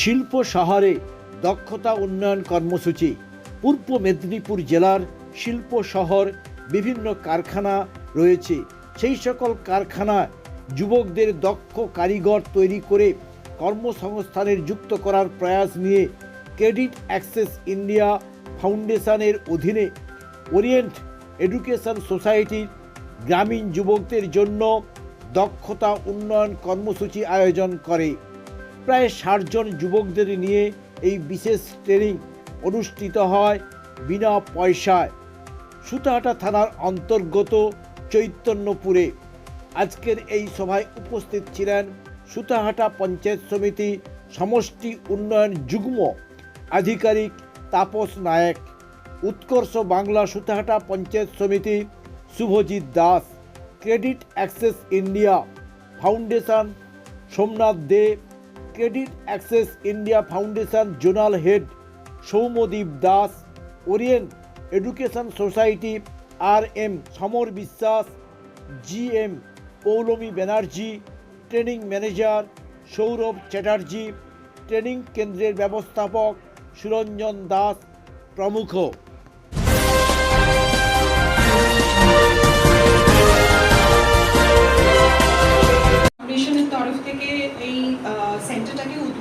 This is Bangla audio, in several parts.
শিল্প শহরে দক্ষতা উন্নয়ন কর্মসূচি। পূর্ব মেদিনীপুর জেলার শিল্প শহর বিভিন্ন কারখানা রয়েছে। সেই সকল কারখানা যুবকদের দক্ষ কারিগর তৈরি করে কর্মসংস্থানের যুক্ত করার প্রয়াস নিয়ে ক্রেডিট অ্যাক্সেস ইন্ডিয়া ফাউন্ডেশনের অধীনে ওরিয়েন্ট এডুকেশন সোসাইটির গ্রামীণ যুবকদের জন্য দক্ষতা উন্নয়ন কর্মসূচি আয়োজন করে। প্রায় ষাটজন যুবকদের নিয়ে এই বিশেষ ট্রেনিং অনুষ্ঠিত হয় বিনা পয়সায় সুতাহাটা থানার অন্তর্গত চৈতন্যপুরে। আজকের এই সভায় উপস্থিত ছিলেন সুতাহাটা পঞ্চায়েত সমিতি সমষ্টি উন্নয়ন যুগ্ম আধিকারিক তাপস নায়েক, উৎকর্ষ বাংলা সুতাহাটা পঞ্চায়েত সমিতি Subhajit Das, credit access India foundation Somnath De credit access India foundation zonal head Soumyadip Das, orient education society R M Samar Biswas G M Poulami Banerjee, training manager Sourav Chatterjee, training কেন্দ্রের ব্যবস্থাপক সুরঞ্জন দাস প্রমুখ।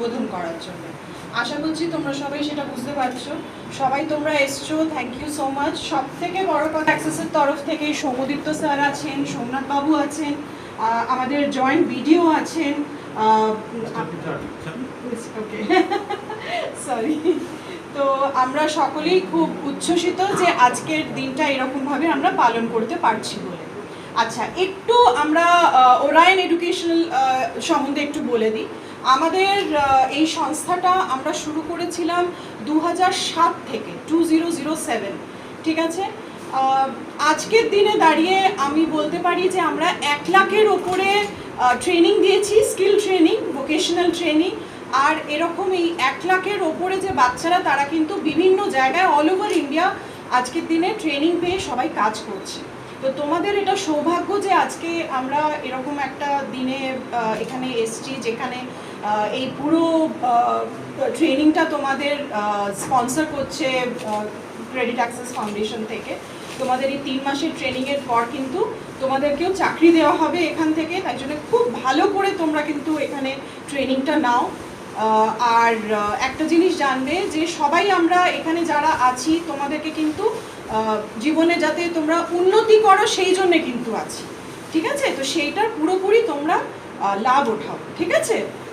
উদ্বোধন করার জন্য। আশা করছি তোমরা সবাই সেটা বুঝতে পারছ। সবাই তোমরা এসছো থ্যাংক ইউ সো মাচ সব থেকে বড় কথা অ্যাক্সেসের তরফ থেকে সৌমদীপ্ত স্যার আছেন সোমনাথ বাবু আছেন আমাদের জয়েন্ট ভিডিও আছেন ওকে সরি তো আমরা সকলেই খুব উচ্ছ্বসিত যে আজকের দিনটা এরকমভাবে আমরা পালন করতে পারছি বলে। আচ্ছা একটু আমরা ওরায়ন এডুকেশনাল সম্বন্ধে একটু বলে দিই। আমাদের এই সংস্থাটা আমরা শুরু করেছিলাম দু সাত থেকে টু জিরো জিরো সেভেন ঠিক আছে? আজকের দিনে দাঁড়িয়ে আমি বলতে পারি যে আমরা এক লাখের ওপরে ট্রেনিং দিয়েছি স্কিল ট্রেনিং ভোকেশনাল ট্রেনিং আর এরকম এই এক লাখের ওপরে যে বাচ্চারা, তারা কিন্তু বিভিন্ন জায়গায় অল ওভার ইন্ডিয়া আজকের দিনে ট্রেনিং পেয়ে সবাই কাজ করছে। তো তোমাদের এটা সৌভাগ্য যে আজকে আমরা এরকম একটা দিনে এখানে এসছি যেখানে এই পুরো ট্রেনিংটা তোমাদের স্পন্সর করছে ক্রেডিট অ্যাক্সেস ফাউন্ডেশন থেকে। তোমাদের এই তিন মাসের ট্রেনিংয়ের পর কিন্তু তোমাদেরকেও চাকরি দেওয়া হবে এখান থেকে। তাই জন্য খুব ভালো করে তোমরা কিন্তু এখানে ট্রেনিংটা নাও। আর একটা জিনিস জানবে যে সবাই আমরা এখানে যারা আছি, তোমাদেরকে কিন্তু জীবনে যাতে তোমরা উন্নতি করো, সেই জন্যে কিন্তু আছি। ঠিক আছে? তো সেইটার পুরোপুরি তোমরা লাভ ওঠাও। ঠিক আছে?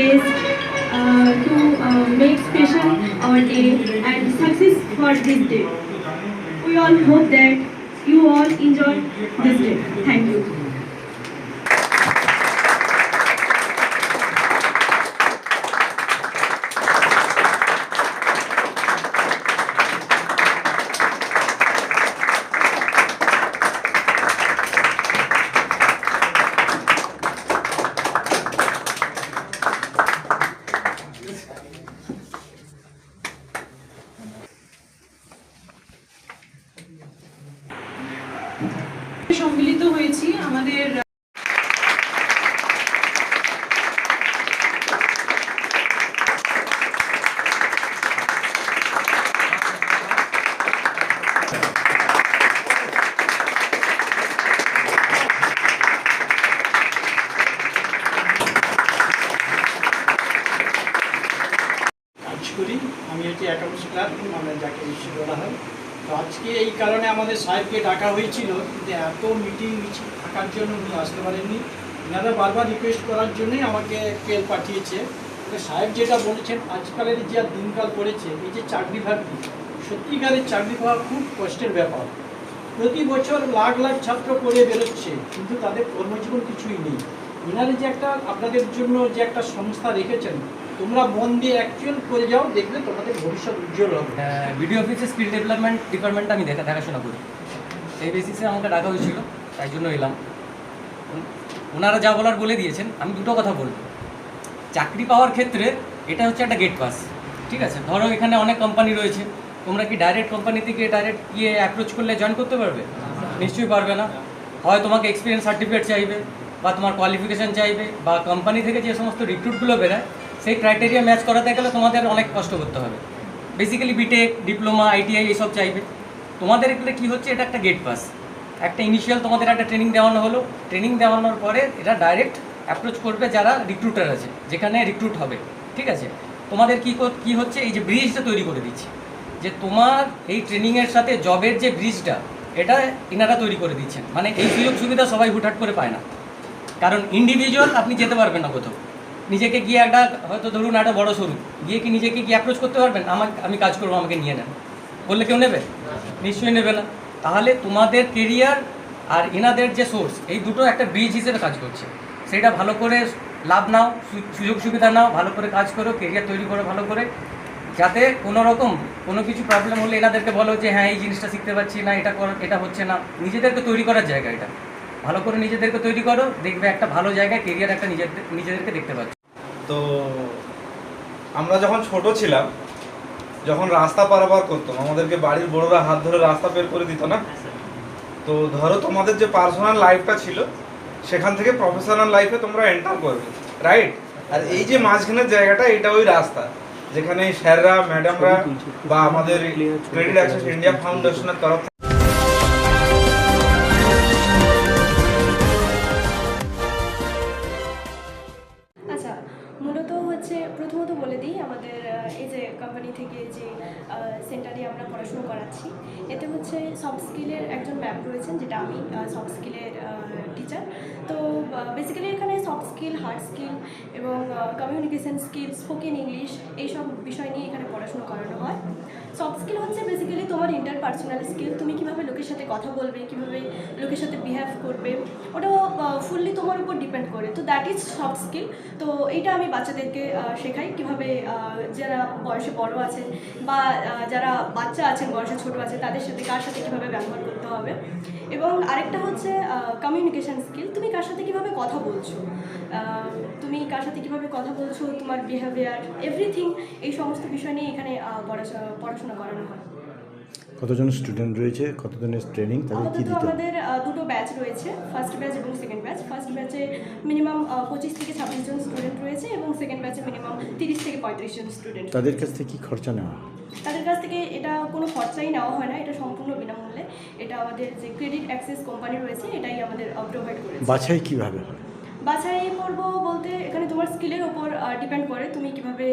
uh, to uh, make special our day and success for this day. We all hope that you all enjoy this day. Thank you. হচ্ছে মানে যাকে ইস্যু বলা হয়। তো আজকে এই কারণে আমাদের সাহেবকে ডাকা হয়েছিল যে এত মিটিং মিছিল থাকার জন্য উনি আসতে পারেননি। এনারা বারবার রিকোয়েস্ট করার জন্যই আমাকে কেল পাঠিয়েছে। তো সাহেব যেটা বলেছেন, আজকালের যে দিনকাল পড়েছে, এই যে চাকরি বাকরি সত্যিকারের চাকরি পাওয়া খুব কষ্টের ব্যাপার। প্রতি বছর লাখ লাখ ছাত্র পড়ে বেরোচ্ছে, কিন্তু তাদের কর্মজীবন কিছুই নেই। এনারা যে একটা আপনাদের জন্য যে একটা সংস্থা রেখেছেন তোমরা মন দিয়ে অ্যাকচুয়াল করে যাও, দেখবে তোমাদের ভবিষ্যৎ উজ্জ্বল হবে। ভিডিও অফিসে স্কিল ডেভেলপমেন্ট ডিপার্টমেন্ট আমি দেখা দেখাশোনা করি। সেই বেসিসে আমাকে ডাকা হয়েছিল, তাই জন্য এলাম। ওনারা যা বলার বলে দিয়েছেন, আমি দুটো কথা বলব। চাকরি পাওয়ার ক্ষেত্রে এটা হচ্ছে একটা গেট পাস ঠিক আছে? ধরো এখানে অনেক কোম্পানি রয়েছে, তোমরা কি ডাইরেক্ট কোম্পানি থেকে ডাইরেক্ট গিয়ে অ্যাপ্রোচ করলে জয়েন করতে পারবে? নিশ্চয়ই পারবে না। হয় তোমাকে এক্সপিরিয়েন্স সার্টিফিকেট চাইবে, বা তোমার কোয়ালিফিকেশান চাইবে, বা কোম্পানি থেকে যে সমস্ত রিক্রুটগুলো বেরোয় সেই ক্রাইটেরিয়া ম্যাচ করাতে গেলে তোমাদের অনেক কষ্ট করতে হবে। বেসিক্যালি বিটেক ডিপ্লোমা আইটিআই এইসব চাইবে। তোমাদের এগুলো কী হচ্ছে, এটা একটা গেট পাস একটা ইনিশিয়াল তোমাদের একটা ট্রেনিং দেওয়ানো হলো। ট্রেনিং দেওয়ানোর পরে এটা ডাইরেক্ট অ্যাপ্রোচ করবে যারা রিক্রুটার আছে, যেখানে রিক্রুট হবে। ঠিক আছে? তোমাদের কী কী হচ্ছে, এই যে ব্রিজটা তৈরি করে দিচ্ছি। যে তোমার এই ট্রেনিংয়ের সাথে জবের যে ব্রিজটা এটা ইনারা তৈরি করে দিচ্ছেন। মানে এই সুযোগ সুবিধা সবাই হুটহাট করে পায় না। কারণ ইন্ডিভিজুয়াল আপনি যেতে পারবেন না কোথাও। নিজেকে গিয়ে একটা, হয়তো ধরুন একটা বড় সরু, গিয়ে কি নিজেকে কি অ্যাপ্রোচ করতে পারবেন? আমার, আমি কাজ করব, আমাকে নিয়ে নেন। বললে কেউ নেবে? নিশ্চয়ই নেবে না। তাহলে তোমাদের কেরিয়ার আর এনাদের যে সোর্স এই দুটো একটা ব্রিজ হিসেবে কাজ করছে। সেটা ভালো করে লাভ নাও সুযোগ সুবিধা নাও, ভালো করে কাজ করো কেরিয়ার তৈরি করো ভালো করে। যাতে কোনো রকম কোনো কিছু প্রবলেম হলে এনাদেরকে বলো যে হ্যাঁ এই জিনিসটা শিখতে পারছি না, এটা কর, এটা হচ্ছে না। নিজেদেরকে তৈরি করার জায়গা এটা। ভালো করে নিজেদেরকে তৈরি করো, দেখবে একটা ভালো জায়গায় কেরিয়ার একটা নিজেদের নিজেদেরকে দেখতে পাচ্ছ। তো আমরা যখন ছোট ছিলাম যখন রাস্তা পারাপার করতাম আমাদেরকে বাড়ির বড়রা হাত ধরে রাস্তা বের করে দিত না? তো ধরো তোমাদের যে পার্সোনাল লাইফটা ছিল সেখান থেকে প্রফেশনাল লাইফে তোমরা এন্টার করবে রাইট আর এই যে মাঝখানের জায়গাটা এটা ওই রাস্তা যেখানে স্যাররা ম্যাডামরা বা আমাদের ক্রেডিট অ্যাক্সেস ইন্ডিয়া ফাউন্ডেশনের তরফ করাচ্ছি এতে হচ্ছে সফট স্কিলের একজন ম্যাম রয়েছেন, যেটা আমি সফট স্কিলের টিচার তো বেসিক্যালি এখানে সফট স্কিল হার্ড স্কিল এবং কমিউনিকেশন স্কিল স্পোকেন ইংলিশ এইসব বিষয় নিয়ে এখানে পড়াশুনো করানো হয়। সফট স্কিল হচ্ছে বেসিক্যালি তোমার ইন্টারপার্সোনাল স্কিল তুমি কীভাবে লোকের সাথে কথা বলবে, কীভাবে লোকের সাথে বিহেভ করবে ওটা ফুললি তোমার উপর ডিপেন্ড করে। তো দ্যাট ইজ সফট স্কিল তো এইটা আমি বাচ্চাদেরকে শেখাই কীভাবে যারা বয়সে বড় আছেন বা যারা বাচ্চা আছেন, বয়সে ছোট আছে, তাদের সাথে কার সাথে কীভাবে ব্যবহার করতে হবে। এবং আরেকটা হচ্ছে কমিউনিকেশন স্কিল তুমি কার সাথে কীভাবে কথা বলছো? তুমি কার সাথে কীভাবে কথা বলছো? তোমার বিহেভিয়ার এভরিথিং এই সমস্ত বিষয় নিয়ে এখানে পড়াশোনা পড়াশোনা করানো হয় কতজন স্টুডেন্ট রয়েছে? কতজনের ট্রেনিং তাদের কি দিতে? আমাদের দুটো ব্যাচ রয়েছে ফার্স্ট ব্যাচ এবং সেকেন্ড ব্যাচ ফার্স্ট ব্যাচে মিনিমাম পঁচিশ থেকে ছাব্বিশ জন স্টুডেন্ট রয়েছে এবং সেকেন্ড ব্যাচে মিনিমাম তিরিশ থেকে পঁয়ত্রিশ জন স্টুডেন্ট তাদের কাছ থেকে কি খরচা নেওয়া? তাদের কাছ থেকে এটা কোনো খরচাই নেওয়া হয় না এটা সম্পূর্ণ বিনামূল্যে। এটা আমাদের যে ক্রেডিট অ্যাক্সেস কোম্পানি রয়েছে এটাই আমাদের প্রোভাইড করেছে। বাছাই কীভাবে হয়? বাছাই করব বলতে এখানে তোমার স্কিলের ওপর ডিপেন্ড করে। তুমি কীভাবে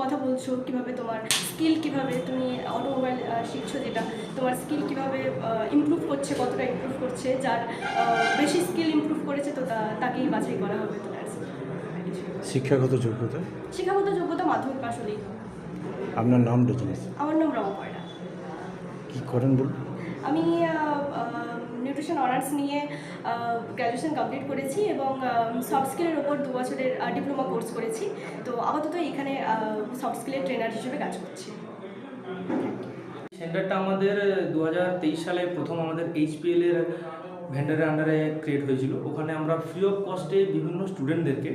কথা বলছো কীভাবে তোমার স্কিল কীভাবে তুমি অটোমোবাইল শিখছো যেটা তোমার স্কিল কীভাবে ইমপ্রুভ করছে কতটা ইমপ্রুভ করছে যার বেশি স্কিল ইমপ্রুভ করেছে তো তাকেই বাছাই করা হবে শিক্ষাগত যোগ্যতা? শিক্ষাগত যোগ্যতা মাধ্যমিক পাশ হলেই। আপনার নাম জিনিস। আমার নাম রমা কি করেন বলুন? আমি নিউট্রিশন অনার্স নিয়ে গ্র্যাজুয়েশন কমপ্লিট করেছি এবং সফট স্কিলের ওপর দু বছরের ডিপ্লোমা কোর্স করেছি। তো আপাতত এখানে সফট স্কিলের ট্রেনার হিসেবে কাজ করছি। সেন্টারটা আমাদের দু হাজার তেইশ সালে প্রথম আমাদের এইচপিএল এর ভেন্ডারের আন্ডারে ক্রিয়েট হয়েছিল। ওখানে আমরা ফ্রি অফ কস্টে বিভিন্ন স্টুডেন্টদেরকে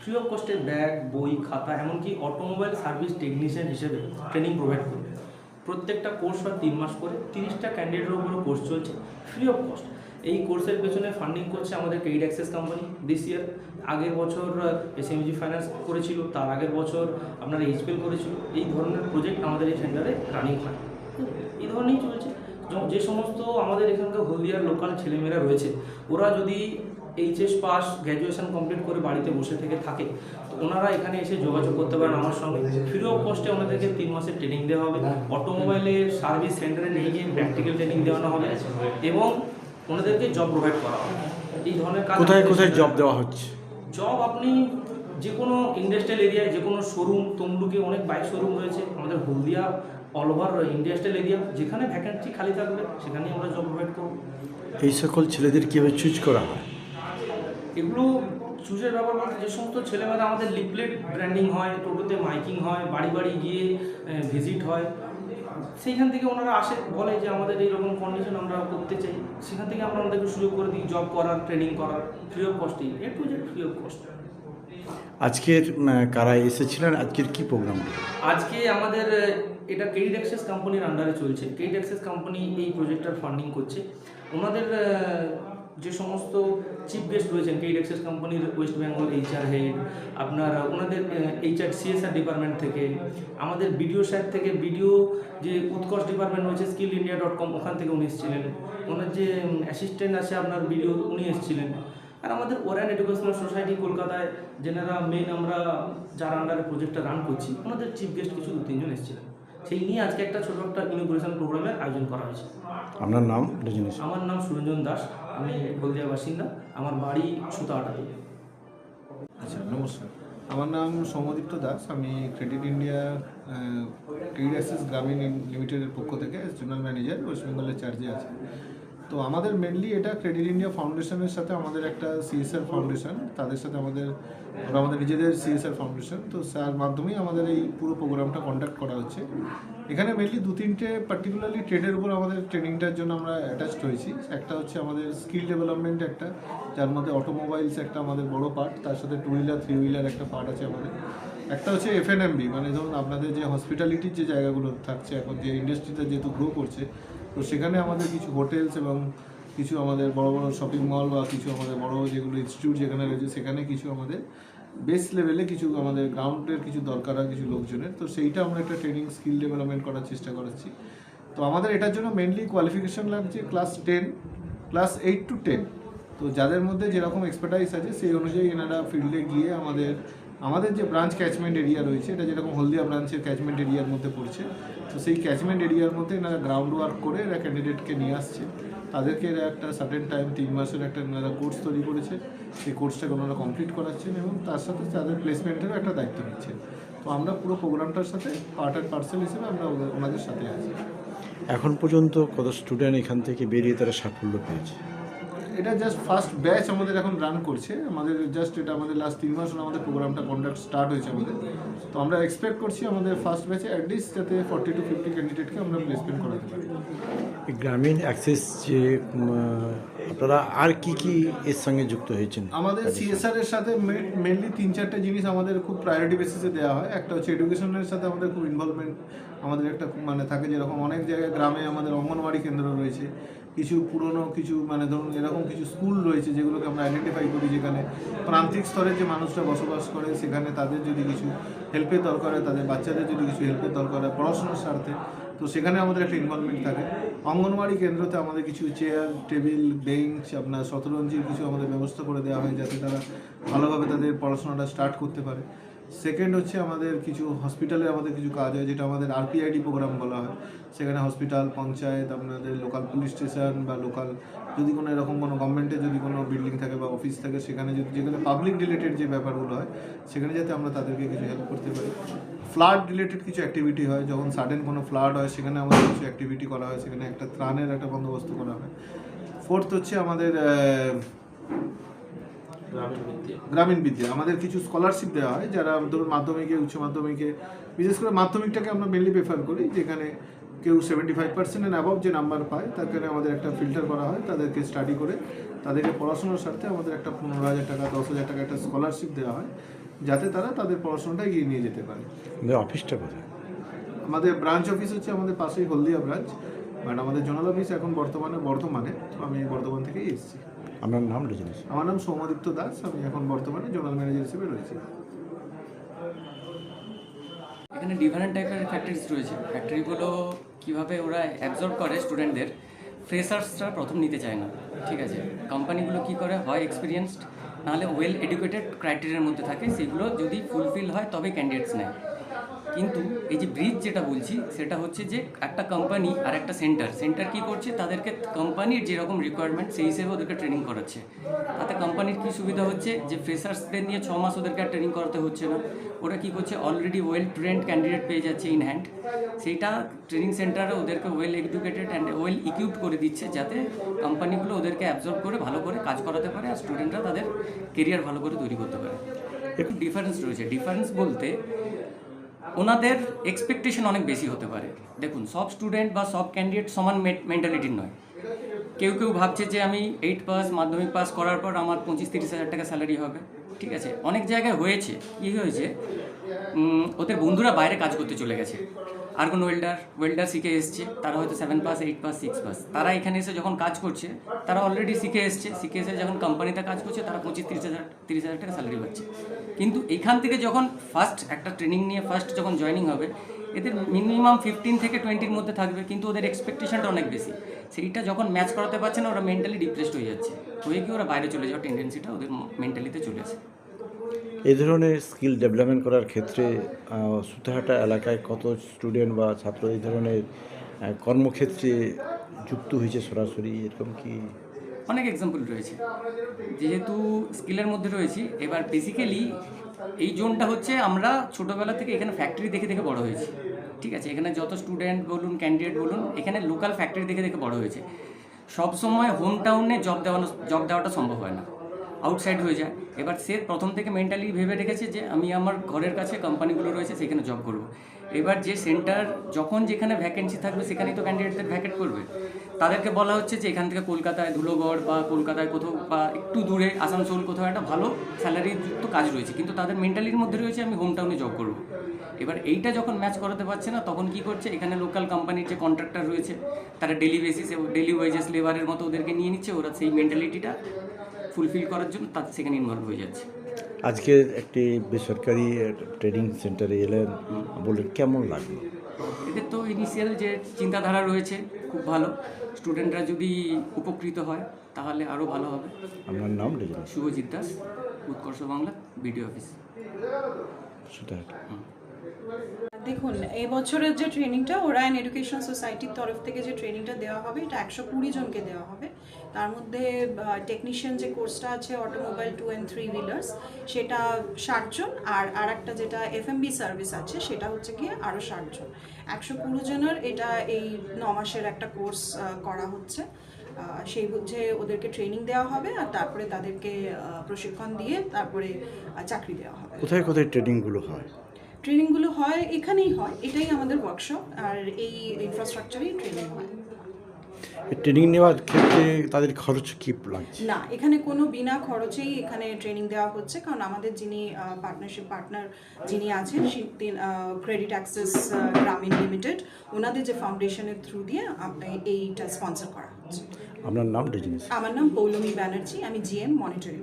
ফ্রি অফ কস্টে ব্যাগ বই, খাতা, এমনকি অটোমোবাইল সার্ভিস টেকনিশিয়ান হিসেবে ট্রেনিং প্রোভাইড করি। প্রত্যেকটা কোর্স হয় তিন মাস করে। তিরিশটা ক্যান্ডিডেটের উপরে কোর্স চলছে ফ্রি অফ কস্ট এই কোর্সের পেছনে ফান্ডিং করছে আমাদের credit access company this year আগের বছর এসএমজি ফাইন্যান্স করেছিল, তার আগের বছর আপনার এইচপিএল করেছিল। এই ধরনের প্রজেক্ট আমাদের এই সেন্টারে রানিং হয়। এই ধরনেরই চলছে। যে সমস্ত আমাদের এখানকার হলদিয়ার লোকাল ছেলেমেয়েরা রয়েছে, ওরা যদি এইচএস পাস গ্র্যাজুয়েশন কমপ্লিট করে বাড়িতে বসে থেকে থাকে। তো ওনারা এখানে এসে যোগাযোগ করতে পারেন আমার সঙ্গে। ফ্রি অফ কস্টে ওনাদেরকে তিন মাসের ট্রেনিং দেওয়া হবে। অটোমোবাইলের সার্ভিস সেন্টারে নিয়ে গিয়ে প্র্যাকটিক্যাল ট্রেনিং দেওয়ানো হবে এবং ওনাদেরকে জব প্রোভাইড করা হবে। এই ধরনের কাজ কোথায় কোথায় জব দেওয়া হচ্ছে? জব আপনি যে কোনো ইন্ডাস্ট্রিয়াল এরিয়ায় যে কোনো শোরুম তমলুকে অনেক বাইক শোরুম রয়েছে। আমাদের Haldia all over industrial area যেখানে ভ্যাকেন্সি খালি থাকবে সেখানেই আমরা জব প্রোভাইড করব। এই সকল ছেলেদের কীভাবে চুজ করা হয়? এগুলো চুজের ব্যাপার বলতে যে সমস্ত ছেলেমেয়েরা আমাদের লিফলেট ব্র্যান্ডিং হয় টোটোতে মাইকিং হয় বাড়ি বাড়ি গিয়ে ভিজিট হয়। সেইখান থেকে ওনারা আসে বলে যে আমাদের এইরকম কন্ডিশন আমরা করতে চাই। সেখান থেকে আমরা ওনাদেরকে সুযোগ করে দিই জব করার ট্রেনিং করার free of কস্টেই A to Z free of cost আজকের কারা এসেছিলেন? আজকের কি প্রোগ্রাম আজকে আমাদের এটা কেইড অ্যাক্সেস কোম্পানির আন্ডারে চলছে। কেইড অ্যাক্সেস কোম্পানি এই প্রজেক্টটার ফান্ডিং করছে। ওনাদের যে সমস্ত চিফ গেস্ট রয়েছেন কেইড অ্যাক্সেস কোম্পানির ওয়েস্ট বেঙ্গল এইচআর হেড আপনার ওনাদের এইচআর সিএসআর ডিপার্টমেন্ট থেকে আমাদের বিডিও স্যার থেকে বিডিও যে উৎকর্ষ ডিপার্টমেন্ট রয়েছে স্কিল ইন্ডিয়া ডট কম ওখান থেকে উনি এসেছিলেন। ওনার যে অ্যাসিস্ট্যান্ট আছে আপনার বিডিও উনি এসেছিলেন। আর আমাদের ওরান এডুকেশনাল সোসাইটি কলকাতায় যেনারা মেন আমরা যার আন্ডারে প্রজেক্টটা রান করছি ওনাদের চিফ গেস্ট কিছু দু তিনজন এসেছিলেন। সেই নিয়ে আজকে একটা ছোট একটা ইনোগ্রেশন প্রোগ্রামের আয়োজন করা হয়েছে। আপনার নাম আমার নাম সুরঞ্জন দাস। আমি হলদিয়া বাসিন্দা, আমার বাড়ি সুতাহাটাতে আচ্ছা নমস্কার। আমার নাম সৌমদীপ্ত দাস, আমি ক্রেডিট ইন্ডিয়া ক্রেডিট অ্যাক্সেস গ্রামীণ লিমিটেডের পক্ষ থেকে জোনাল ম্যানেজার, ওয়েস্ট বেঙ্গলের চার্জে আছে। তো আমাদের মেনলি এটা ক্রেডিট ইন্ডিয়া ফাউন্ডেশনের সাথে আমাদের একটা সিএসআর ফাউন্ডেশন তাদের সাথে আমাদের আমাদের নিজেদের সিএসআর ফাউন্ডেশন তো তার মাধ্যমেই আমাদের এই পুরো প্রোগ্রামটা কন্ডাক্ট করা হচ্ছে। এখানে মেনলি দু তিনটে পার্টিকুলারলি ট্রেডের উপর আমাদের ট্রেনিংটার জন্য আমরা অ্যাটাচড হয়েছি। একটা হচ্ছে আমাদের স্কিল ডেভেলপমেন্ট একটা, যার মধ্যে অটোমোবাইলস একটা আমাদের বড় পার্ট তার সাথে টু হুইলার থ্রি হুইলার একটা পার্ট আছে আমাদের। একটা হচ্ছে এফএনএমবি মানে ধরুন আপনাদের যে হসপিটালিটির যে জায়গাগুলো থাকছে এখন, যে ইন্ডাস্ট্রিটা যেহেতু গ্রো করছে, তো সেখানে আমাদের কিছু হোটেলস এবং কিছু আমাদের বড় বড় শপিং মল বা কিছু আমাদের বড় যেগুলো ইনস্টিটিউট যেখানে রয়েছে, সেখানে কিছু আমাদের বেস লেভেলে কিছু আমাদের গ্রাউন্ডের কিছু দরকার হয় কিছু লোকজনের। তো সেইটা আমরা একটা ট্রেনিং স্কিল ডেভেলপমেন্ট করার চেষ্টা করাচ্ছি। তো আমাদের এটার জন্য মেনলি কোয়ালিফিকেশন লাগছে class ten class eight to ten তো যাদের মধ্যে যেরকম এক্সপার্টাইজ আছে, সেই অনুযায়ী এনারা ফিল্ডে গিয়ে আমাদের আমাদের যে ব্রাঞ্চ ক্যাচমেন্ট এরিয়া রয়েছে, এটা যেরকম হলদিয়া ব্রাঞ্চের ক্যাচমেন্ট এরিয়ার মধ্যে পড়ছে, তো সেই ক্যাচমেন্ট এরিয়ার মধ্যে এনারা গ্রাউন্ড ওয়ার্ক করে এরা ক্যান্ডিডেটকে নিয়ে আসছে। তাদেরকে একটা সার্টেন টাইম তিন মাসের একটা ওনারা কোর্স তৈরি করেছে। সেই কোর্সটাকে ওনারা কমপ্লিট করাচ্ছেন এবং তার সাথে তাদের প্লেসমেন্টেরও একটা দায়িত্ব নিচ্ছেন। তো আমরা পুরো প্রোগ্রামটার সাথে পার্ট অ্যান্ড পার্সেল হিসেবে আমরা ওনাদের সাথে আছি। এখন পর্যন্ত কত স্টুডেন্ট এখান থেকে বেরিয়ে তারা সাফল্য পেয়েছে? এটা জাস্ট ফার্স্ট ব্যাচ আমাদের এখন রান করছে। আমাদের জাস্ট এটা আমাদের লাস্ট তিন মাস হলো আমাদের প্রোগ্রামটা কন্ডাক্ট স্টার্ট হয়েছে আমাদের। তো আমরা এক্সপেক্ট করছি আমাদের ফার্স্ট ব্যাচে অ্যাটলিস্ট যাতে ফর্টি টু ফিফটি ক্যান্ডিডেটকে আমরা প্লেসমেন্ট করাতে পারি। গ্রামীণ অ্যাক্সেস যে আপনারা আর কি কি এর সঙ্গে যুক্ত হয়েছেন? আমাদের সিএসআর এর সাথে মেনলি তিন চারটে জিনিস আমাদের খুব প্রায়োরিটি বেসিসে দেওয়া হয়। একটা হচ্ছে এডুকেশনের সাথে আমাদের খুব ইনভলভমেন্ট আমাদের একটা মানে থাকে যেরকম অনেক জায়গায় গ্রামে আমাদের অঙ্গনওয়াড়ি কেন্দ্র রয়েছে। কিছু পুরনো, কিছু মানে ধরুন এরকম কিছু স্কুল রয়েছে যেগুলোকে আমরা আইডেন্টিফাই করি যেখানে প্রান্তিক স্তরের যে মানুষরা বসবাস করে, সেখানে তাদের যদি কিছু হেল্পের দরকার হয়, তাদের বাচ্চাদের যদি কিছু হেল্পের দরকার হয় পড়াশোনার স্বার্থে, তো সেখানে আমাদের একটা ইনভলভমেন্ট থাকে। অঙ্গনওয়াড়ি কেন্দ্রতে আমাদের কিছু চেয়ার টেবিল বেঞ্চ আপনার শতরঞ্জির কিছু আমাদের ব্যবস্থা করে দেওয়া হয় যাতে তারা ভালোভাবে তাদের পড়াশোনাটা স্টার্ট করতে পারে। সেকেন্ড হচ্ছে আমাদের কিছু হসপিটালে আমাদের কিছু কাজ হয়, যেটা আমাদের আরপিআইডি প্রোগ্রাম বলা হয়। সেখানে হসপিটাল পঞ্চায়েত, আপনাদের লোকাল পুলিশ স্টেশন বা লোকাল যদি কোনো এরকম কোনো গভর্নমেন্টের যদি কোনো বিল্ডিং থাকে বা অফিস থাকে, সেখানে যদি যেখানে পাবলিক রিলেটেড যে ব্যাপারগুলো হয়, সেখানে যাতে আমরা তাদেরকে কিছু হেল্প করতে পারি। ফ্লাড রিলেটেড কিছু অ্যাক্টিভিটি হয়, যখন সাডেন কোনো ফ্লাড হয়, সেখানে আমাদের কিছু অ্যাক্টিভিটি করা হয়, সেখানে একটা ত্রাণের একটা বন্দোবস্ত করা হয়। ফোর্থ হচ্ছে আমাদের গ্রামীণ বিদ্যা। আমাদের কিছু স্কলারশিপ দেওয়া হয় যারা ধরুন মাধ্যমিকে উচ্চ মাধ্যমিকে বিশেষ করে মাধ্যমিকটাকে আমরা মেনলি প্রেফার করি যেখানে কেউ সেভেন্টি ফাইভ পার্সেন্টের অ্যাবভ যে নাম্বার পায় তাকে আমাদের একটা ফিল্টার করা হয় তাদেরকে স্টাডি করে তাদেরকে পড়াশোনার স্বার্থে আমাদের একটা পনেরো হাজার টাকা দশ হাজার টাকা একটা স্কলারশিপ দেওয়া হয় যাতে তারা তাদের পড়াশোনাটা এগিয়ে নিয়ে যেতে পারে। অফিসটা কোথায়? আমাদের ব্রাঞ্চ অফিস হচ্ছে আমাদের পাশেই হলদিয়া ব্রাঞ্চ বাট আমাদের জোনাল অফিস এখন বর্তমানে বর্ধমানে তো আমি বর্ধমান থেকেই এসেছি। আপনার নাম রজনীশ আমার নাম সৌমদীপ্ত দাস আমি এখন বর্তমানে জোনাল ম্যানেজার হিসেবে রয়েছি। এখানে ডিফারেন্ট টাইপের ফ্যাক্টরিজ রয়েছে। ফ্যাক্টরিগুলো কীভাবে ওরা অ্যাবজর্ব করে স্টুডেন্টদের ফ্রেশার্সরা প্রথম নিতে চায় না। ঠিক আছে? কোম্পানিগুলো কি করে? হয় এক্সপিরিয়েন্সড নাহলে ওয়েল এডুকেটেড ক্রাইটেরিয়ার মধ্যে থাকে। সেগুলো যদি ফুলফিল হয় তবে ক্যান্ডিডেটস নেয়। কিন্তু এই যে ব্রিজ যেটা বলছি, সেটা হচ্ছে যে একটা কোম্পানি আর একটা সেন্টার সেন্টার কি করছে? তাদেরকে কোম্পানির যেরকম রিকোয়ারমেন্ট সেই হিসেবে ওদেরকে ট্রেনিং করাচ্ছে। তাতে কোম্পানির কি সুবিধা হচ্ছে? যে ফ্রেশার্সদের নিয়ে ছ মাস ওদেরকে আর ট্রেনিং করাতে হচ্ছে না। ওরা কি করছে? অলরেডি ওয়েল ট্রেন্ড ক্যান্ডিডেট পেয়ে যাচ্ছে ইন হ্যান্ড সেইটা ট্রেনিং সেন্টারে ওদেরকে well educated and well equipped করে দিচ্ছে, যাতে কোম্পানিগুলো ওদেরকে অ্যাবজর্ব করে ভালো করে কাজ করাতে পারে আর স্টুডেন্টরা তাদের কেরিয়ার ভালো করে তৈরি করতে পারে। একটু ডিফারেন্স রয়েছে। ডিফারেন্স বলতে ওনাদের এক্সপেকটেশন অনেক বেশি হতে পারে। দেখুন, সব স্টুডেন্ট বা সব ক্যান্ডিডেট সমান মেন্টালিটির নয়। কেউ কেউ ভাবছে যে আমি এইট পাস মাধ্যমিক পাস করার পর আমার পঁচিশ তিরিশ হাজার টাকা স্যালারি হবে। ঠিক আছে? অনেক জায়গায় হয়েছে। কী হয়েছে? ওদের বন্ধুরা বাইরে কাজ করতে চলে গেছে। আর কোনো ওয়েল্ডার ওয়েল্ডার শিখে এসছে, তারা হয়তো seven pass eight pass six pass তারা এখানে এসে যখন কাজ করছে, তারা অলরেডি শিখে এসছে। শিখে এসে যখন কোম্পানিতে কাজ করছে, তারা পঁচিশ, তিরিশ হাজার তিরিশ হাজার টাকা স্যালারি পাচ্ছে। কিন্তু এখান থেকে যখন ফার্স্ট একটা ট্রেনিং নিয়ে ফার্স্ট যখন জয়েনিং হবে, এদের মিনিমাম ফিফটিন থেকে টোয়েন্টির মধ্যে থাকবে, কিন্তু ওদের এক্সপেকটেশনটা অনেক বেশি। সেইটা যখন ম্যাচ করাতে পারছে না, ওরা মেন্টালি ডিপ্রেসড হয়ে যাচ্ছে। হয়ে গিয়ে ওরা বাইরে চলে যাওয়ার টেন্ডেন্সিটা ওদের মেন্টালিতে চলে আসে। এই ধরনের স্কিল ডেভেলপমেন্ট করার ক্ষেত্রে সুতাহাটা এলাকায় কত স্টুডেন্ট বা ছাত্র এই ধরনের কর্মক্ষেত্রে যুক্ত হয়েছে সরাসরি? এরকম কি? অনেক এক্সাম্পল রয়েছে। যেহেতু স্কিলের মধ্যে রয়েছি, এবার বেসিক্যালি এই জোনটা হচ্ছে আমরা ছোটোবেলা থেকে এখানে ফ্যাক্টরি দেখে দেখে বড় হয়েছি। ঠিক আছে? এখানে যত স্টুডেন্ট বলুন ক্যান্ডিডেট বলুন, এখানে লোকাল ফ্যাক্টরি দেখে দেখে বড় হয়েছে। সব সময় হোম টাউনে জব দেওয়ানো জব দেওয়াটা সম্ভব হয় না। আউটসাইড হয়ে যায়। এবার সে প্রথম থেকে মেন্টালি ভেবে রেখেছে যে আমি আমার ঘরের কাছে কোম্পানিগুলো রয়েছে, সেখানে জব করব। এবার যে সেন্টার যখন যেখানে ভ্যাকেন্সি থাকবে, সেখানেই তো ক্যান্ডিডেটদের ভ্যাকেট করবে। তাদেরকে বলা হচ্ছে যে এখান থেকে কলকাতায় ধুলোগড় বা কলকাতায় কোথাও বা একটু দূরে আসানসোল কোথাও একটা ভালো স্যালারিযুক্ত কাজ রয়েছে, কিন্তু তাদের মেন্টালির মধ্যে রয়েছে, আমি হোম টাউনে জব করব। এবার এইটা যখন ম্যাচ করাতে পারছে না, তখন কি করছে? এখানে লোকাল কোম্পানির যে কন্ট্রাক্টর রয়েছে, তারা ডেলি বেসিসে ডেলি ওয়েজেস লেবারের মতো ওদেরকে নিয়ে নিচ্ছে, ওরা সেই মেন্টালিটিটা ফুলফিল করার জন্য তাদের সেখানে ইনভলভ হয়ে যাচ্ছে। আজকে একটি বেসরকারি ট্রেনিং সেন্টারে এলেন বললেন কেমন লাগল? এদের তো ইনিশিয়াল যে চিন্তাধারা রয়েছে খুব ভালো। স্টুডেন্টরা যদি উপকৃত হয় তাহলে আরও ভালো হবে। আপনার নাম শুভজিৎ দাস উৎকর্ষ বাংলা বিডিও অফিস। সুতাহাটা দেখুন, এই বছরের যে ট্রেনিংটা ওরায়ন এডুকেশন সোসাইটির তরফ থেকে যে ট্রেনিংটা দেওয়া হবে, এটা একশো কুড়ি জনকে দেওয়া হবে। তার মধ্যে টেকনিশিয়ান যে কোর্সটা আছে automobile two and three wheelers সেটা ষাটজন আর আর একটা যেটা এফএমবি সার্ভিস আছে, সেটা হচ্ছে গিয়ে আরও ষাটজন একশো কুড়ি জনের এটা এই ন মাসের একটা কোর্স করা হচ্ছে। সেই বুঝে ওদেরকে ট্রেনিং দেওয়া হবে, আর তারপরে তাদেরকে প্রশিক্ষণ দিয়ে তারপরে চাকরি দেওয়া হবে। কোথায় কোথায় ট্রেনিংগুলো হয়? ট্রেনিংগুলো হয় এখানেই হয় এটাই আমাদের ওয়ার্কশপ আর এই ইনফ্রাস্ট্রাকচারেই ট্রেনিং হয়। ট্রেনিং নেওয়ার ক্ষেত্রে তাদের খরচ কি লাগছে? না এখানে কোনো বিনা খরচেই এখানে ট্রেনিং দেওয়া হচ্ছে কারণ আমাদের যিনি পার্টনারশিপ পার্টনার যিনি আছেন ক্রেডিট অ্যাক্সেস গ্রামীণ লিমিটেড ওনাদের যে ফাউন্ডেশনের থ্রু দিয়ে এইটা স্পন্সর করা হচ্ছে। আপনার নাম আমার নাম পৌলমী ব্যানার্জি আমি জিএম মনিটরিং